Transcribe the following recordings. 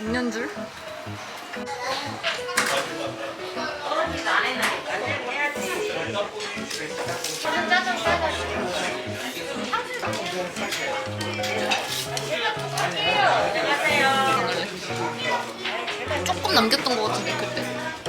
안녕줄? 조금 남겼던 것 같은데 그때.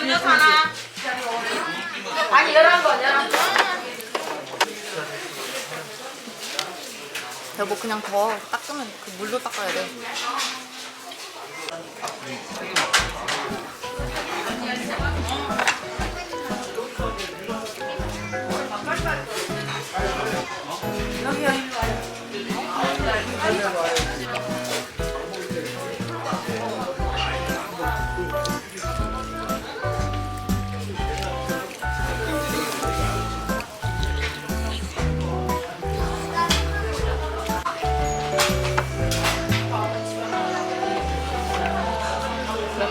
음료수 하나. 아니 열한 번 열한 번. 여보 그냥 더 닦으면 그 물로 닦아야 돼. 면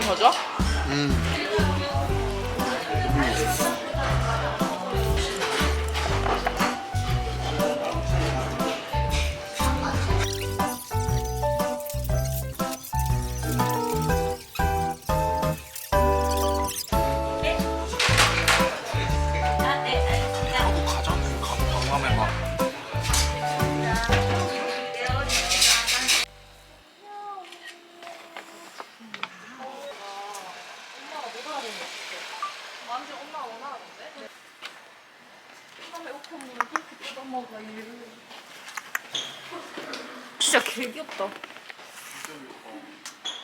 더죠? 하 진짜 개 귀엽다.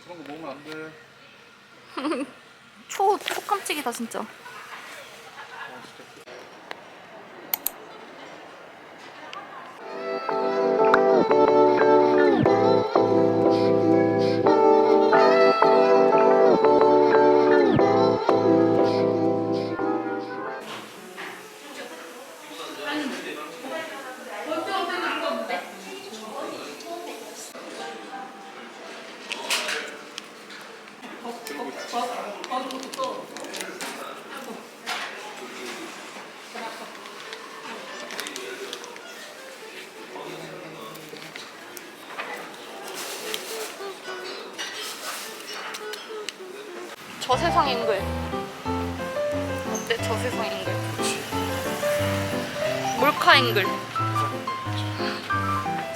그런 거 먹으면 안 돼 초, 초 깜찍이다 진짜. 저 세상 앵글. 어때? 저 세상 앵글. 몰카 앵글.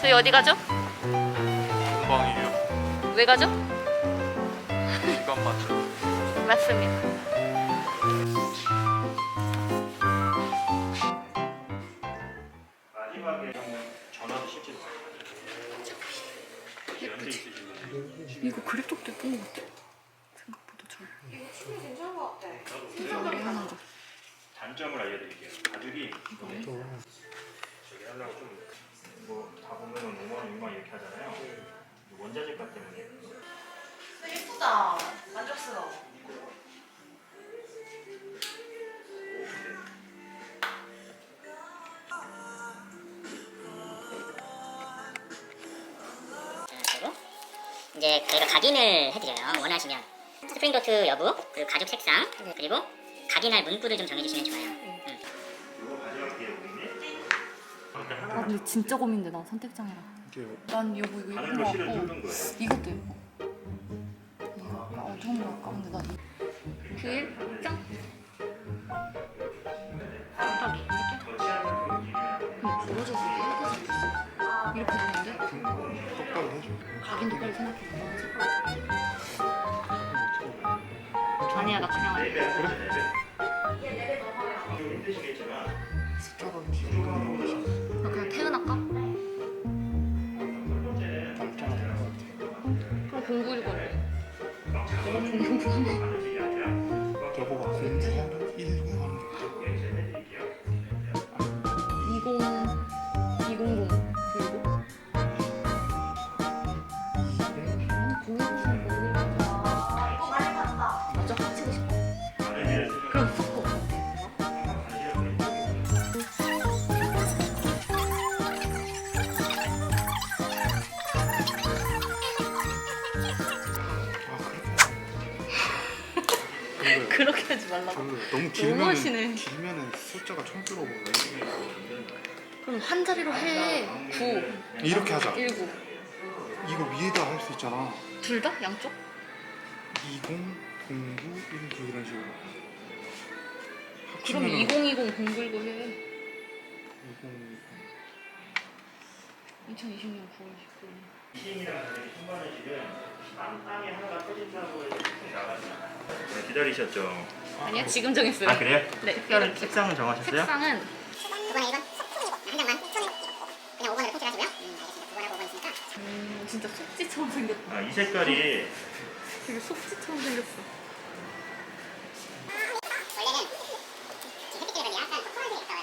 저희 어디 가죠? 공방이에요 왜 가죠? 시간 맞춰 맞습니다. 마지막에 전화도 실제 연대 있으시면 이거 그립톡도 예쁜 것 같아. 생각보다 잘. 이게 우리 하는 거. 단점을 알려드릴게요. 가죽이 저기 하려고 좀뭐다 보면은 5만 원, 6만 원 이렇게 하잖아요. 원자재가 때문에 예쁘다. 만족스러워. 그리고 이제 저희가 각인을 해드려요. 원하시면 스프링 도트 여부, 그리고 가죽 색상, 그리고 각인할 문구를 좀 정해주시면 좋아요. 음. 이거 고객님. 아 근데 진짜 고민돼 나 선택장애라. 난 이거 가는 예쁜 거 같고. 이것도 예뻐. 이거 아, 어두운 거 할까? 근데 나 이. 길 짱. 깜빡이 이렇게. 음, 부러져서 이렇게 이렇게 되는데 똑바로 해줘 각인도 빨리 생각해. 아니야 나 그냥 할래. 좀 공부 여보가 공부하는 일공하는 게20 그 너무 길면은 하시네. 길면은 숫자가 촌스러워 보여. 그럼 한 자리로 해. 9, 이렇게 하자. 1, 9. 이거 위에다 할 수 있잖아. 둘 다? 양쪽? 20, 09, 19 이런 식으로. 그럼 합치면은 2020 공글고 해. 20, 2020년 9월 19일. 시인이랑 가족이 통과는 지금 빵빵이 하나가 터진다고 해서 쭉 나가잖아. 네, 기다리셨죠? 아니야, 지금 정했어요. 아 그래요? 네, 색깔은 색상은 정하셨어요? 색상은 한 장만 그냥 5번으로 통째로 하시고요. 음, 알겠습니다. 9번하고 5번 있으니까 음, 진짜 속지처럼 생겼다. 아이 색깔이 되게 속지처럼 생겼어. 원래는 지금 햇빛 때문에 약간 초콜릿이 있어요.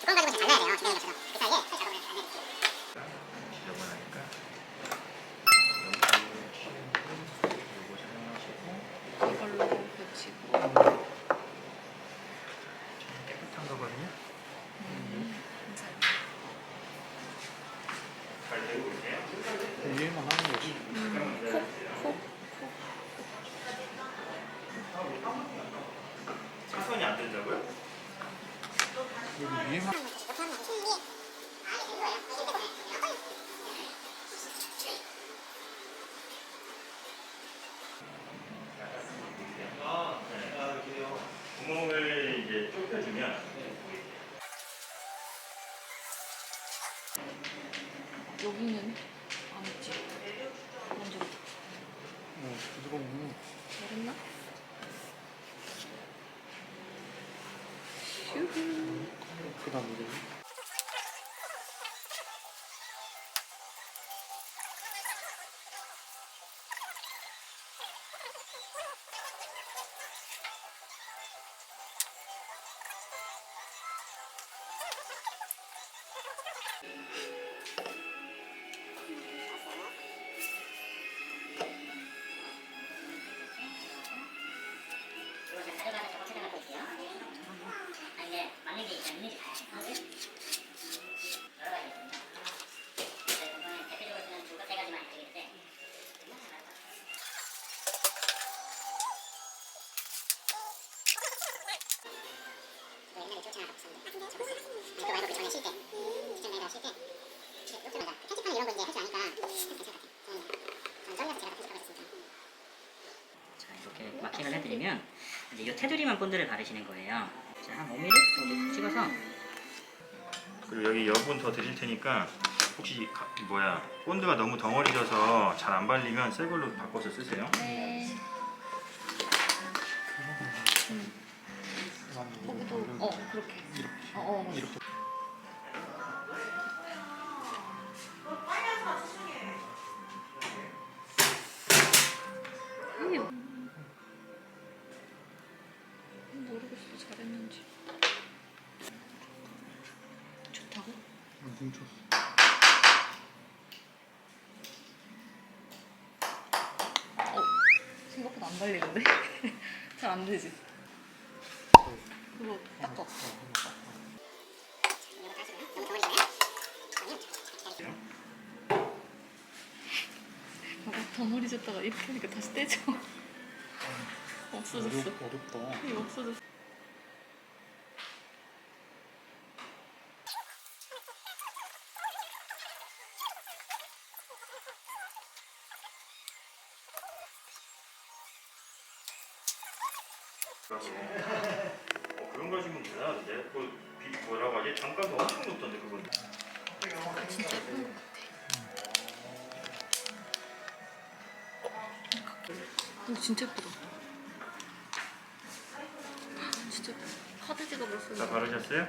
두꺼운 가지고 잘 잘라야 돼요. 기다린 것처럼. 그 사이에 살 작업을 안 해주세요. 지저분하니까 요거 사용하시고 이걸로 붙이고. 깨끗한 거거든요. 음, 감사해요. 잘 되고 계세요? 위에만 하는 거지. 콕, 차선이 안 된다고요? 여기 위에만 구멍을 이제 좁혀주면 여기는 안 했지. 먼저 어, 부드러운 잘했나? 슈후. 그다 테두리만 본드를 바르시는 거예요. 자, 한 5mm 정도 찍어서 그리고 여기 여분 더 드릴 테니까 혹시 가- 뭐야 본드가 너무 덩어리져서 잘 안 발리면 새 걸로 바꿔서 쓰세요. 네. 그다음 거기도 어 그렇게. 어 어. 이렇게 뭉쳤어. 어 생각보다 안 발리는데? 잘 안 되지. 그거 닦아. 봐봐 덩어리 줬다가 이렇게 하니까 다시 떼져. 없어졌어. 어렵, 어렵다. 이거 없어졌어. 어, 그런 거 하시면 대단한데? 그 비- 뭐라고 하지? 단가가 엄청 높던데 그건. 같아. 오 진짜 예쁘다. 진짜 예쁘다. 카드지가 벌써. 다 바르셨어요?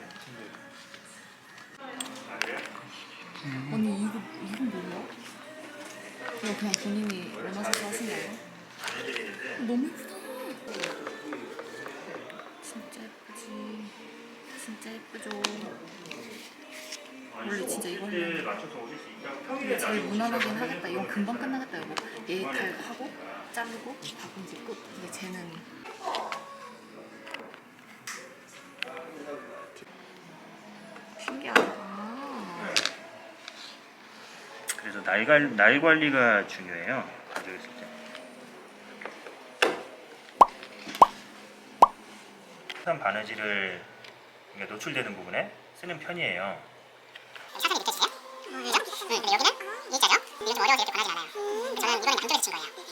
아, 그래요? 아니 이거 이건 뭐야? 이거 그냥 본인이 원하셔서 하신 거예요? 안 해드리는데 너무 예쁘다. 진짜 예쁘지. 진짜 예쁘죠. 원래 진짜 이거 근데 제일 무난하긴 하겠다. 이건 금방 끝나겠다 이거. 얘달 하고 자르고 박은지 끝. 근데 쟤는 신기하다. 아. 그래서 날, 관- 날 관리가 중요해요. 가지고 있을 때. 산 바느질을 그러니까 노출되는 부분에 쓰는 편이에요. 사선이 느껴지세요? 그죠? 응, 근데 여기는 일자죠? 이게 좀 어려워서 이렇게 변하지 않아요. 저는 이거는 강조해서 친 거예요.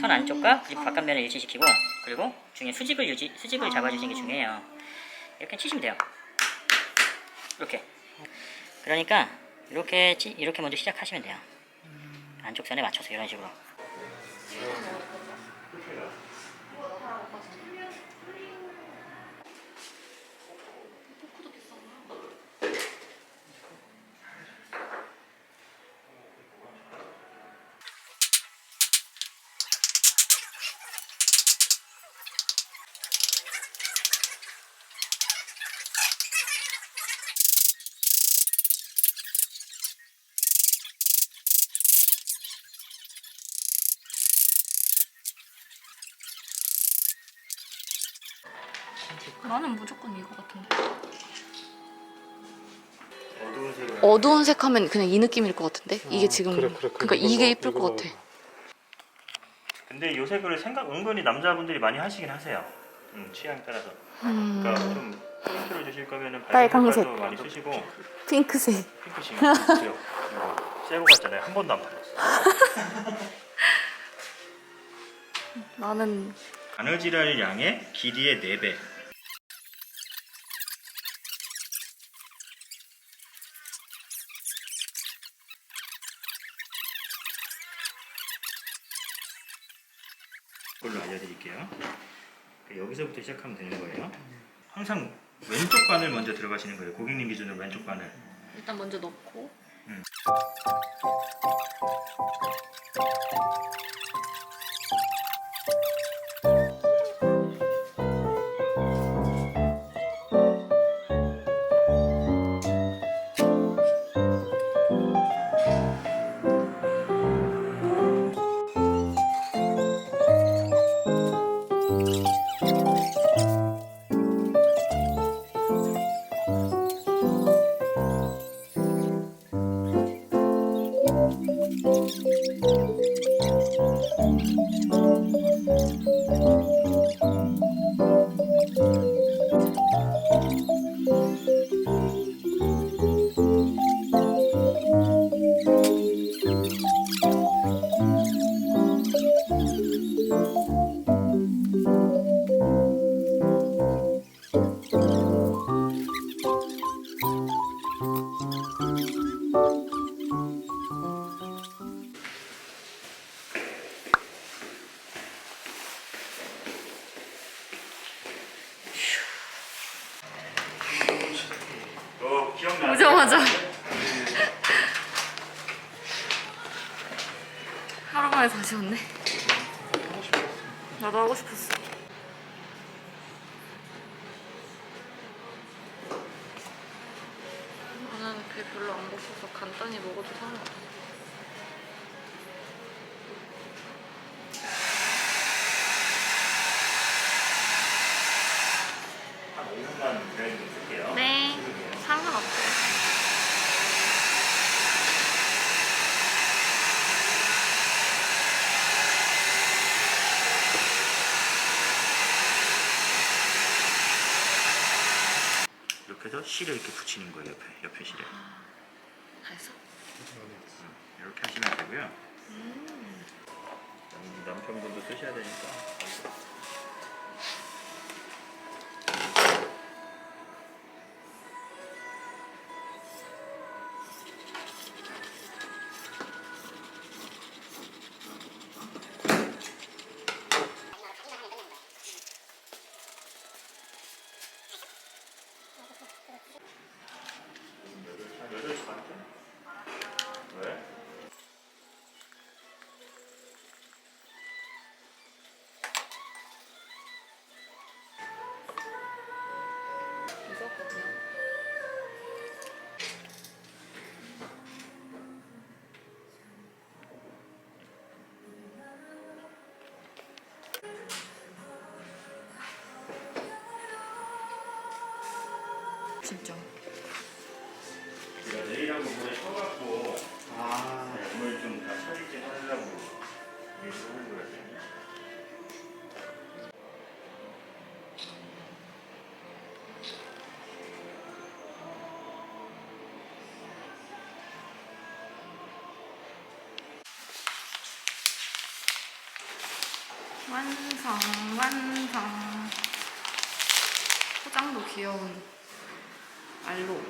선 안쪽과 그리고 바깥면을 일치시키고 그리고 중에 수직을 유지 수직을 잡아주시는 게 중요해요. 이렇게 치시면 돼요. 이렇게. 그러니까 이렇게 치, 이렇게 먼저 시작하시면 돼요. 안쪽 선에 맞춰서 이런 식으로. 나는 무조건 이거 같은데. 어두운 색을 어두운 색 하면 그냥 이 느낌일 것 같은데? 이게 아, 지금 그래, 그래, 그러니까 이게 이쁠 것. 같아. 근데 요 색을 생각 은근히 남자분들이 많이 하시긴 하세요. 음, 취향 따라서. 그러니까 좀 포인트를 주실 거면은 빨강색. 색깔도 많이 쓰시고 핑크색. 핑크색. 이거 새거 같잖아요. 한 번도 안 팔렸어. 나는 바느질할 양의 길이의 4배. 그걸로 알려드릴게요. 그 여기서부터 시작하면 되는 거예요. 항상 왼쪽 바늘 먼저 들어가시는 거예요. 고객님 기준으로 왼쪽 바늘. 일단 먼저 넣고 어, 하루 만에 다시 왔네. 나도 하고 싶었어. 나는 배 별로 안 고파서 간단히 먹어도 상관없어. 한 5분만 기다리고 있을게요. 네, 상관없어요. 해서 실을 이렇게 붙이는 거예요. 옆에, 옆에 실에. 다 했어? 이렇게 하시면 되고요. 음, 남편분도 쓰셔야 되니까. 집중. 제가 내일하고 오늘 쉬어갖고 아. 몸을 좀다 처리좀 하려고 일을 하는 거라서. 완성, 완성. 포장도 귀여운 알로.